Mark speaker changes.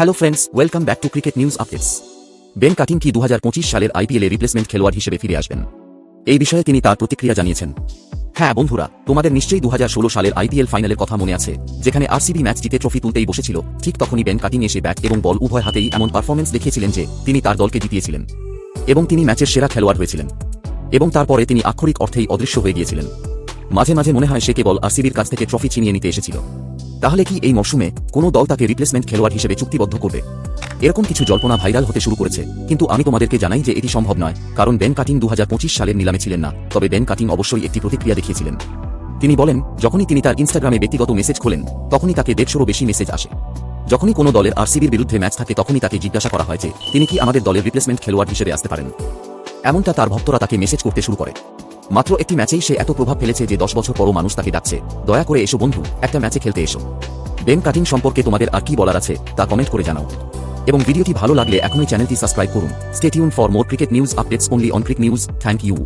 Speaker 1: Hello friends welcome back to cricket news updates Ben Cutting কি দু হাজার পঁচিশ সালের আইপিএলে রিপ্লেসমেন্ট খেলোয়াড় হিসেবে ফিরে আসবেন? এই বিষয়ে তিনি তার প্রতিক্রিয়া জানিয়েছেন। হ্যাঁ বন্ধুরা, তোমাদের নিশ্চয়ই দু হাজার ষোলো সালের আইপিএল ফাইনালের কথা মনে আছে, যেখানে আরসিবি ম্যাচ জিতে ট্রফি তুলতেই বসেছিল। ঠিক তখনই বেন কাটিং এসে ব্যাট এবং বল উভয় হাতেই এমন পারফরমেন্স দেখিয়েছিলেন যে, তিনি তার দলকে জিতিয়েছিলেন। এবং তিনি ম্যাচের সেরা খেলোয়াড় হয়েছিলেন। এবং তারপরে তিনি আক্ষরিক অর্থেই অদৃশ্য হয়ে গিয়েছিলেন। মাঝে মাঝে মনে হয় সে কেবল আরসিবির কাছ থেকে ট্রফি ছিনিয়ে নিতে এসেছিল। তাহলে কি এই মরশুমে কোনো দল তাকে রিপ্লেসমেন্ট খেলোয়াড় হিসেবে চুক্তিবদ্ধ করবে? এরকম কিছু জল্পনা ভাইরাল হতে শুরু করেছে, কিন্তু আমি তোমাদেরকে জানাই যে এটি সম্ভব নয়, কারণ বেন কাটিং দু হাজার পঁচিশ সালের নিলামে ছিলেন না, তবে বেন কাটিং অবশ্যই একটি প্রতিক্রিয়া দেখিয়েছিলেন। তিনি বলেন, যখনই তিনি তার ইনস্টাগ্রামে ব্যক্তিগত মেসেজ খোলেন, তখনই তাকে দেড়শোরও বেশি মেসেজ আসে। যখনই কোনো দলের আরসিবির বিরুদ্ধে ম্যাচ থাকে, তখনই তাকে জিজ্ঞাসা করা হয় যে, তিনি কি আমাদের দলের রিপ্লেসমেন্ট খেলোয়াড় হিসেবে আসতে পারেন? এমনটা তার ভক্তরা তাকে মেসেজ করতে শুরু করে। মাত্র একটি ম্যাচেই সে এত প্রভাব ফেলেছে যে দশ বছর পরও মানুষ তাকে ডাকছে। দয়া করে এসো বন্ধু, একটা ম্যাচে খেলতে এসো। বেন কাটিং সম্পর্কে তোমাদের আর কি বলার আছে, তা কমেন্ট করে জানাও। এবং ভিডিওটি ভালো লাগলে এখনই চ্যানেলটি সাবস্ক্রাইব করুন। Stay tuned for more cricket news updates only on Cric News thank you